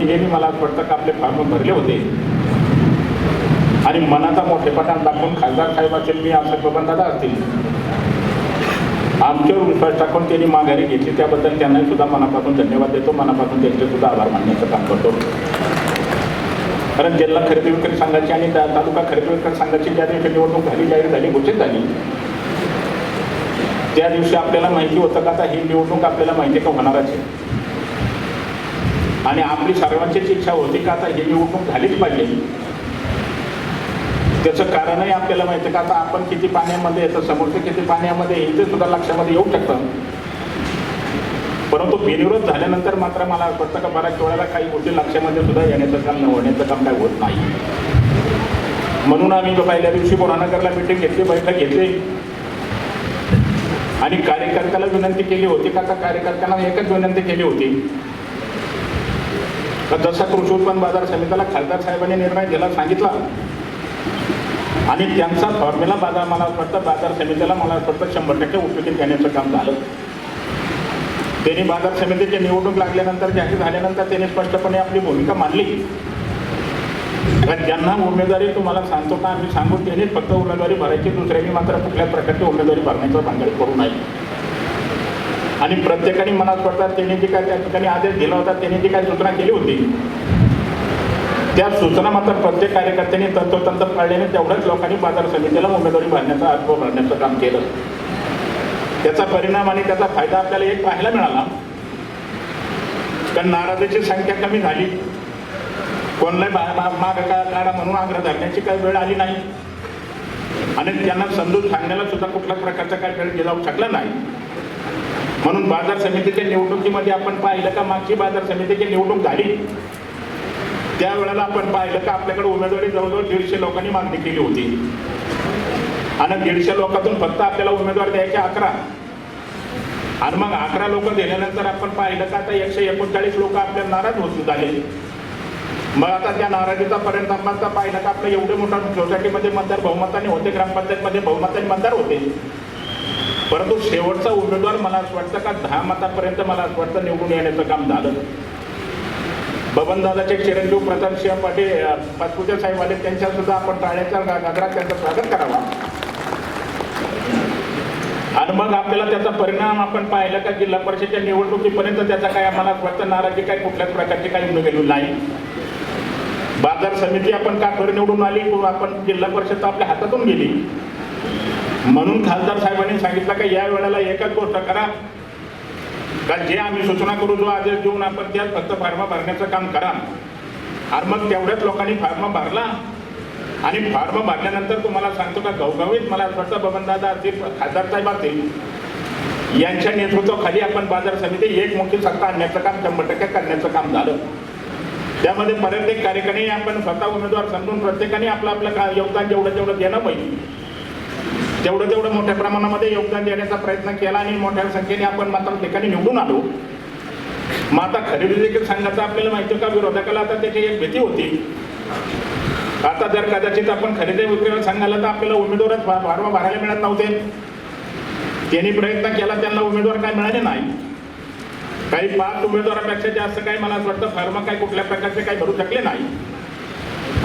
हे मला असं वाटतं का आपले फॉर्म भरले होते. आणि मनाचा मोठेपणा दाखवून खासदार साहेब असेल मी आमचे बबन दादा असतील. आमच्यावर विश्वास टाकून त्यांनी माघारी घेतली. त्याबद्दल त्यांनाही सुद्धा मनापासून धन्यवाद देतो. मनापासून त्यांचे सुद्धा आभार मानण्याचं काम करतो. कारण जिल्हा खरेदी विक्री संघाची आणि तालुका खरेदी विक्री संघाची ज्या दिवशी निवडणूक झाली जाहीर झाली घोषित झाली. त्या दिवशी आपल्याला माहिती होतं का आता ही निवडणूक आपल्याला माहिती का होणारच आहे? आणि आपली सर्वांचीच इच्छा होती का आता हे निवडणूक झालीच पाहिजे. त्याचं कारणही आपल्याला माहिती आहे का आता आपण किती पाण्यामध्ये येतं समोरचं किती पाण्यामध्ये येईल ते सुद्धा लक्षामध्ये येऊ शकतं. परंतु बिनविरोध झाल्यानंतर मात्र मला वाटतं का बऱ्याच वेळेला काही गोष्टी लक्षामध्ये सुद्धा येण्याचं काम न होण्याचं काम काय होत नाही. म्हणून आम्ही पहिल्या दिवशी बुरानगरला मिटिंग घेतली बैठक घेतली. आणि कार्यकर्त्याला विनंती केली होती का? आता कार्यकर्त्यांना एकच विनंती केली होती. जसा कृषी उत्पन्न बाजार समितीला खासदार साहेबांनी निर्णय दिला सांगितला. आणि त्यांचा फॉर्म्युला बाजार मला वाटतं बाजार समितीला मला वाटतं शंभर टक्के उपयोगी देण्याचं काम झालं. त्यांनी बाजार समितीची निवडणूक लागल्यानंतर जाहीर झाल्यानंतर त्यांनी स्पष्टपणे आपली भूमिका मांडली. कारण ज्यांना उमेदवारी तुम्हाला सांगतो का आम्ही सांगू त्यांनी फक्त उमेदवारी भरायची दुसऱ्यांनी मात्र कुठल्या प्रकारची उमेदवारी भरण्याचं भांडण करू नये. आणि प्रत्येकाने मनात पडतात त्यांनी जी काय त्या ठिकाणी आदेश दिला होता त्यांनी जी काय सूचना केली होती. त्या सूचना मात्र प्रत्येक कार्यकर्त्यांनी तंतोतंत पाळल्याने तेवढ्याच लोकांनी बाजार समितीला उमेदवारी भरण्याचा अर्थ भरण्याचं काम केलं. त्याचा परिणाम आणि त्याचा फायदा आपल्याला एक पाहायला मिळाला. कारण नाराजीची संख्या कमी झाली. कोणलाही माग बा- काढा म्हणून आग्रह धरण्याची काही वेळ आली नाही. आणि त्यांना समजून सांगण्याला सुद्धा कुठल्याच प्रकारचा काही वेळ गेला शकला नाही. म्हणून बाजार समितीच्या निवडणुकीमध्ये आपण पाहिलं का मागची बाजार समितीची निवडणूक झाली. त्यावेळेला आपण पाहिलं का आपल्याकडे उमेदवारी जवळजवळ दीडशे लोकांनी मागणी केली होती. आणि दीडशे लोकांतून फक्त आपल्याला उमेदवार द्यायचे अकरा. आणि मग अकरा लोक दिल्यानंतर आपण पाहिलं का आता एकशे एकोणचाळीस लोक आपल्या नाराज होत झाले. मग आता त्या नाराजीचा परिणामाचा पाहिलं का आपलं एवढे मोठा सोसायटीमध्ये मतदार बहुमताने होते ग्रामपंचायतमध्ये बहुमताने मतदार होते. परंतु शेवटचा उमेदवार मला असं वाटतं का दहा मतापर्यंत मला असं वाटतं निवडून येण्याचं काम झालं. बबनदादाचे चिरंजीव प्रताप सिंह पाटील अ, पाचपुते साहेब आले त्यांच्या सुद्धा आपण टाळ्याच्या गागरा त्यांचं स्वागत करावा. आणि मग आपल्याला त्याचा परिणाम आपण पाहिला का जिल्हा परिषदेच्या निवडणुकीपर्यंत त्याचा काय आम्हाला वाटतं नाराजी काही कुठल्याच प्रकारची काही निघाली नाही. बाजार समिती आपण काठोरी निवडून आली? किंवा आपण जिल्हा परिषद आपल्या हातातून गेली. म्हणून खासदार साहेबांनी सांगितलं का या वेळेला एकच गोष्ट करा. का जे आम्ही सूचना करू जो आदेश देऊन आपण त्यात फक्त फार्मा भरण्याचं काम करा. आणि मग तेवढ्याच लोकांनी फार्मा भरला. आणि फार्म भरल्यानंतर तुम्हाला सांगतो का घवघवीत मला स्वतः वाटतं बबनदादा असतील खासदार साहेब असतील यांच्या नेतृत्वाखाली आपण बाजार समिती एक मोठी सत्ता आणण्याचं काम शंभर टक्के करण्याचं काम झालं. त्यामध्ये प्रत्येक कार्यक्रमी आपण स्वतः उमेदवार समजून प्रत्येकाने आपलं आपलं का योगदान जेवढं जेवढं देणं पाहिजे तेवढं तेवढं मोठ्या प्रमाणामध्ये योगदान देण्याचा प्रयत्न केला आणि मोठ्या संख्येने आपण मात्र ठिकाणी निवडून आलो. मग आता खरेदी देखील सांगायचं आपल्याला माहिती आहे का? विरोधकाला आता त्याची एक भीती होती. आता जर कदाचित आपण खरेदी विक्रीला सांगायला तर आपल्याला उमेदवारच फा- फार्म भरायला मिळत नव्हते. त्यांनी प्रयत्न केला त्यांना उमेदवार काय मिळाले नाही. काही पाच उमेदवारापेक्षा जास्त काही मला असं वाटतं फार्म काय कुठल्या प्रकारचे काही भरू शकले नाही.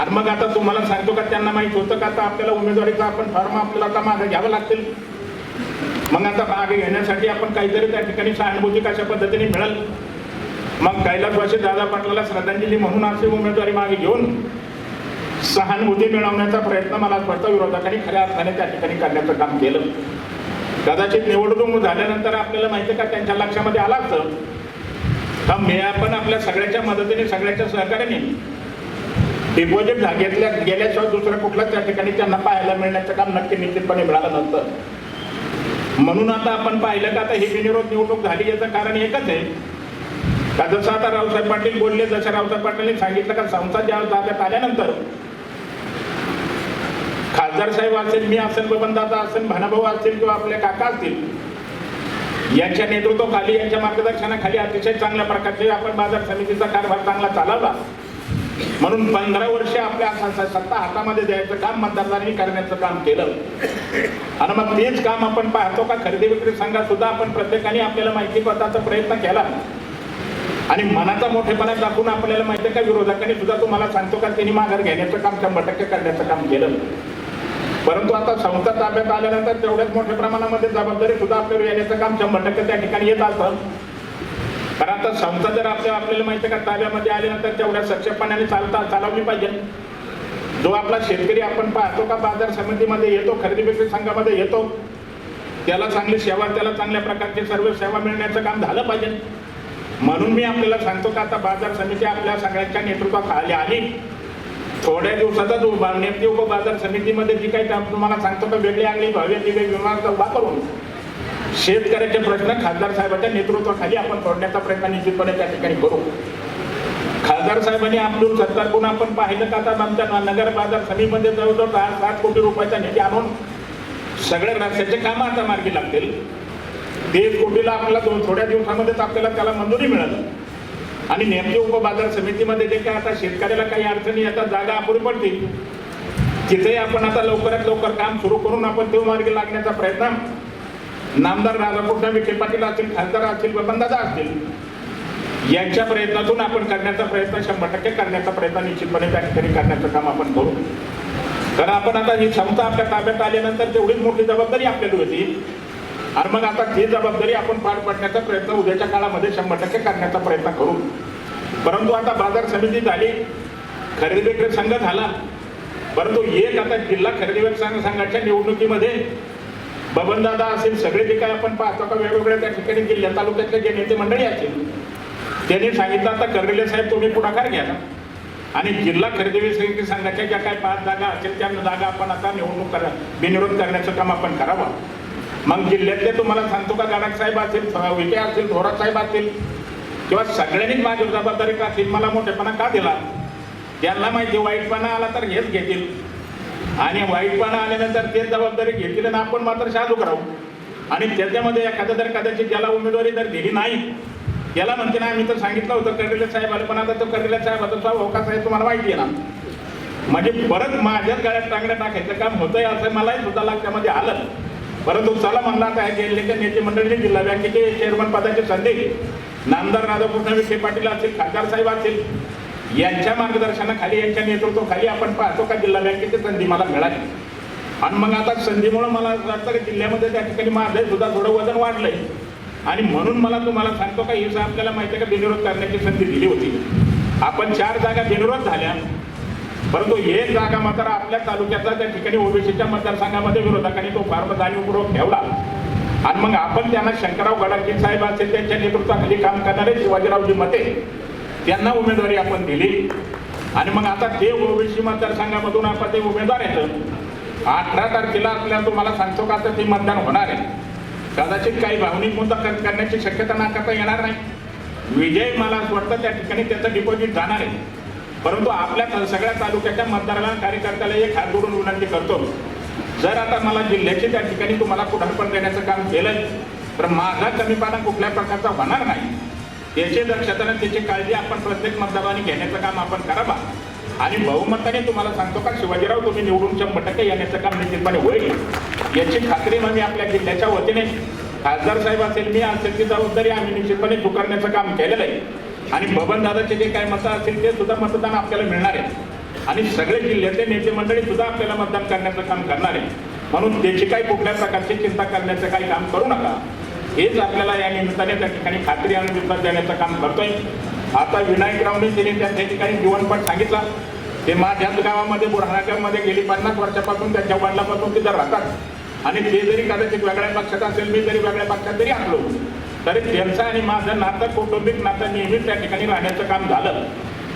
आणि मग आता तुम्हाला सांगतो का त्यांना माहीत होतं का आता आपल्याला उमेदवारीचा आपण फॉर्म आपल्याला आता मागे घ्यावं लागतील. मग आता मागे घेण्यासाठी आपण काहीतरी त्या ठिकाणी सहानुभूती कशा पद्धतीने मिळेल? मग कैलासवासी दादा पाटलाला श्रद्धांजली म्हणून अशी उमेदवारी मागे घेऊन सहानुभूती मिळवण्याचा प्रयत्न मला असं वाटतं विरोधकांनी खऱ्या अर्थाने त्या ठिकाणी करण्याचं काम केलं. कदाचित निवडणूक झाल्यानंतर आपल्याला माहिती आहे का त्यांच्या लक्षामध्ये आला असतं. तर मी आपण आपल्या सगळ्याच्या मदतीने सगळ्याच्या सहकार्याने डिपॉझिट घेतल्या गेल्याशिवाय दुसऱ्या कुठल्याच त्या ठिकाणी त्यांना पाहायला मिळण्याचं काम नक्की निश्चितपणे मिळालं नंतर म्हणून आता आपण पाहिलं का आता ही बिनविरोध निवडणूक झाली याचं कारण एकच आहे. का जसं आता रावसाहेब पाटील बोलले जसं रावसाहेब पाटीलने सांगितलं का संसद ज्या ताब्यात आल्यानंतर खासदार साहेब असेल मी असेल बबनदादा असेल भानाभाऊ असतील किंवा आपले काका असतील यांच्या नेतृत्वाखाली यांच्या मार्गदर्शनाखाली अतिशय चांगल्या प्रकारचे आपण बाजार समितीचा कारभार चांगला चालवला. म्हणून पंधरा वर्ष आपल्या सत्ता हातामध्ये द्यायचं काम मतदारांनी करण्याचं काम केलं. आणि मग तेच काम आपण पाहतो का? खरेदी विक्री संघात सुद्धा आपण प्रत्येकाने आपल्याला माहिती पत्राचा प्रयत्न केला. आणि मनाचा मोठेपणा दाखवून आपल्याला माहिती आहे का? विरोधकांनी सुद्धा तुम्हाला सांगतो का? त्यांनी माघार घेण्याचं काम शंभर टक्के करण्याचं काम केलं. परंतु आता संस्था ताब्यात आल्यानंतर तेवढ्याच मोठ्या प्रमाणामध्ये जबाबदारी सुद्धा आपल्याला येण्याचं काम शंभर टक्के त्या ठिकाणी येत असतं. कारण आता संस्था जर आपल्या आपल्याला माहिती आहे का ताब्यामध्ये आल्यानंतर तेवढ्या सक्षमपणाने चालता चालवली पाहिजे. जो आपला शेतकरी आपण पाहतो का बाजार समितीमध्ये येतो खरेदी विक्री संघामध्ये येतो त्याला चांगली सेवा त्याला चांगल्या प्रकारची सर्व सेवा मिळण्याचं काम झालं पाहिजे. म्हणून मी आपल्याला सांगतो का आता बाजार समिती आपल्या सगळ्यांच्या नेतृत्वाखाली आली. थोड्या दिवसातच उभा नेमकी उप बाजार समितीमध्ये जी काही काम तुम्हाला सांगतो का वेगळी आणली भव्य दिवे विमान उभा करून शेतकऱ्याचे प्रश्न खासदार साहेबांच्या नेतृत्वाखाली आपण सोडण्याचा प्रयत्न निश्चितपणे त्या ठिकाणी करू. खासदार साहेबांनी अब्दुल सत्तार आपण पाहिलं का? आता आमच्या नगर बाजार समितीमध्ये जवळजवळ दहा सात कोटी रुपयाचा निधी आणून सगळ्या रस्त्याचे कामं आता मार्गी लागतील. ते कोटीला आपल्याला दोन थोड्या दिवसामध्येच आपल्याला त्याला मंजुरी मिळाली. आणि नेमके उपबाजार समितीमध्ये जे काय आता शेतकऱ्याला काही अडचणी आता जागा अपुरी पडतील तिथे आपण आता लवकरात लवकर काम सुरू करून आपण तो मार्गी लागण्याचा प्रयत्न नामदार राधाकृष्ण विखे पाटील असतील खासदार असतील बबनदादा असतील यांच्या प्रयत्नातून आपण करण्याचा प्रयत्न शंभर टक्के करण्याचा प्रयत्न निश्चितपणे त्या ठिकाणी करण्याचं काम आपण करू. कारण आपण आता ही क्षमता आपल्या ताब्यात आल्यानंतर तेवढीच मोठी जबाबदारी आपल्याला होती. आणि मग आता ती जबाबदारी आपण पार पाडण्याचा प्रयत्न उद्याच्या काळामध्ये शंभर टक्के करण्याचा प्रयत्न करू. परंतु आता बाजार समिती झाली खरेदी विक्री संघ झाला. परंतु एक आता जिल्हा खरेदी विक्री संघाच्या निवडणुकीमध्ये बबनदादा असेल सगळे जे काय आपण पाहतो का वेगवेगळ्या त्या ठिकाणी जिल्ह्या तालुक्यातले जे नेते मंडळी असतील त्यांनी सांगितलं आता कर्डिले साहेब तुम्ही पुढाकार घ्या ना. आणि जिल्हा खरेदी विक्री संघाच्या ज्या काही पाच जागा असेल त्या जागा आपण आता निवडणूक करा बिनविरोध करण्याचं काम आपण करावं. मग जिल्ह्यातले तुम्हाला सांगतो का गाडक साहेब असतील विखे असतील थोरात साहेब असतील किंवा सगळ्यांनीच माझी जबाबदारी का असतील मला मोठेपणा का दिला? त्यांना माहिती वाईटपणा आला तर हेच घेतील. आणि वाईटपणा आल्यानंतर ते जबाबदारी घेतली तर आपण मात्र शाजूक राहू आणि त्याच्यामध्ये एखाद्या जर कदाचित ज्याला उमेदवारी जर दिली नाही याला म्हणते ना मी तर सांगितलं होतं कर्डिले साहेब आले पण आता तो कर्डिले साहेब आता तो होका साहेब तुम्हाला माहिती आहे ना. म्हणजे परत माझ्याच गळ्यात टांगड्या टाकायचं काम होतंय असं मलाही सुद्धा लक्षामध्ये आलं. परंतु चला म्हणला आता गेलेल्या नेते मंडळी जिल्हा बँकेचे चेअरमन पदाची संधी नामदार राधाकृष्ण विखे पाटील असतील खासदार साहेब असतील यांच्या मार्गदर्शनाखाली यांच्या नेतृत्वाखाली आपण पाहतो का जिल्हा बँकेची संधी मला मिळाली. आणि मग आता संधीमुळे मला वाटतं की जिल्ह्यामध्ये त्या ठिकाणी माझं सुद्धा थोडं वजन वाढलंय. आणि म्हणून मला तुम्हाला सांगतो का ही आपल्याला माहिती आहे का बिनविरोध करण्याची संधी दिली होती. आपण चार जागा बिनविरोध झाल्या. परंतु एक जागा मात्र आपल्या तालुक्याचा त्या ठिकाणी ओबीसीच्या मतदारसंघामध्ये विरोधकांनी तो फार जाणीवपूर्वक ठेवला. आणि मग आपण त्यांना शंकरराव गडाखी साहेब असेल त्यांच्या नेतृत्वाखाली काम करणारे शिवाजीरावजी मते. त्यांना उमेदवारी आपण दिली. आणि मग आता ते ओबीसी मतदारसंघामधून आपण ते उमेदवार येतं अठरा तारखेला आपल्याला तुम्हाला सांगतो का आता ते मतदान होणार आहे. कदाचित काही भावनिक मुद्दा करण्याची शक्यता नाकारता येणार नाही. विजय मला असं वाटतं त्या ठिकाणी त्याचं डिपॉझिट जाणार आहे. परंतु आपल्या सगळ्या तालुक्याच्या मतदाराला कार्यकर्त्याला एक हात जोडून विनंती करतो. जर आता मला जिल्ह्याचे त्या ठिकाणी तुम्हाला पुढारपण देण्याचं काम केलं तर माझा कमीपणा कुठल्या प्रकारचा होणार नाही. त्याची दक्षता आणि त्याची काळजी आपण प्रत्येक मतदाराने घेण्याचं काम आपण करावा आणि बहुमताने तुम्हाला सांगतो का शिवाजीराव तुम्ही निवडून शंभर टक्के येण्याचं काम निश्चितपणे होईल. याची खात्री म्हणजे मी आपल्या जिल्ह्याच्या वतीने खासदार साहेब असेल मी असेल ती जबाबदारी आम्ही निश्चितपणे स्वीकारण्याचं काम केलेलं आहे. आणि बबन दादाचे जे काही मतं असतील ते सुद्धा मतदान आपल्याला मिळणार आहे. आणि सगळे जिल्ह्यातले नेते मंडळी सुद्धा आपल्याला मतदान करण्याचं काम करणार आहे म्हणून त्याची काही कुठल्या प्रकारची चिंता करण्याचं काही काम करू नका. हेच आपल्याला या निमित्ताने त्या ठिकाणी खात्री आणि विश्वास देण्याचं काम करतोय. आता विनायक विनायकरावने त्यांनी त्या त्या ठिकाणी जीवनपट सांगितला. ते माझ्याच गावामध्ये बुरहाणागावमध्ये गेली पन्नास वर्षापासून त्यांच्या वडिलापासून तिथं राहतात. आणि ते जरी कदाचित वेगळ्या पक्षात असेल मी जरी वेगळ्या पक्षात जरी असलो तरी त्यांचं आणि माझं नातं कौटुंबिक नातं नेहमीच त्या ठिकाणी राहण्याचं काम झालं.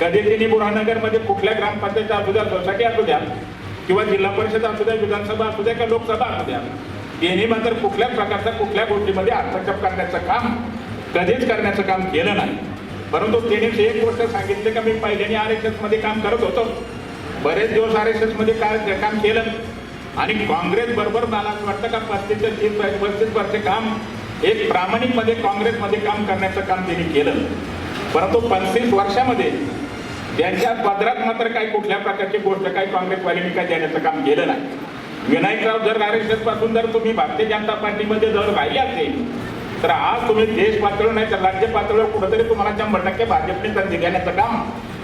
कधी तिने बुरहानगरमध्ये कुठल्या ग्रामपंचायत असू द्या सोसायटी असू द्या किंवा जिल्हा परिषद असू द्या विधानसभा असू द्या किंवा लोकसभा असू द्या यांनी मात्र कुठल्याच प्रकारचा कुठल्या गोष्टीमध्ये हस्तक्षेप करण्याचं काम कधीच करण्याचं काम केलं नाही. परंतु त्याने एक गोष्ट सांगितली का मी पहिल्याने आर एस एसमध्ये काम करत होतो. बरेच दिवस आर एस एसमध्ये काय काम केलं. आणि काँग्रेस बरोबर मला असं वाटतं का पस्तीस ते तीस पस्तीस वर्ष काम एक प्रामाणिकमध्ये काँग्रेसमध्ये काम करण्याचं काम त्यांनी केलं. परंतु पंचवीस वर्षामध्ये त्यांच्या पदरात मात्र काही कुठल्या प्रकारची गोष्ट काही काँग्रेसवाल्यांनी काय देण्याचं काम केलं नाही. विनायकराव जर आरपासून जर तुम्ही भारतीय जनता पार्टीमध्ये जर राहिले असेल तर आज तुम्ही देश पातळीवर नाही तर राज्य पातळीवर कुठेतरी तुम्हाला शंभर टक्के भाजपने संधी घेण्याचं काम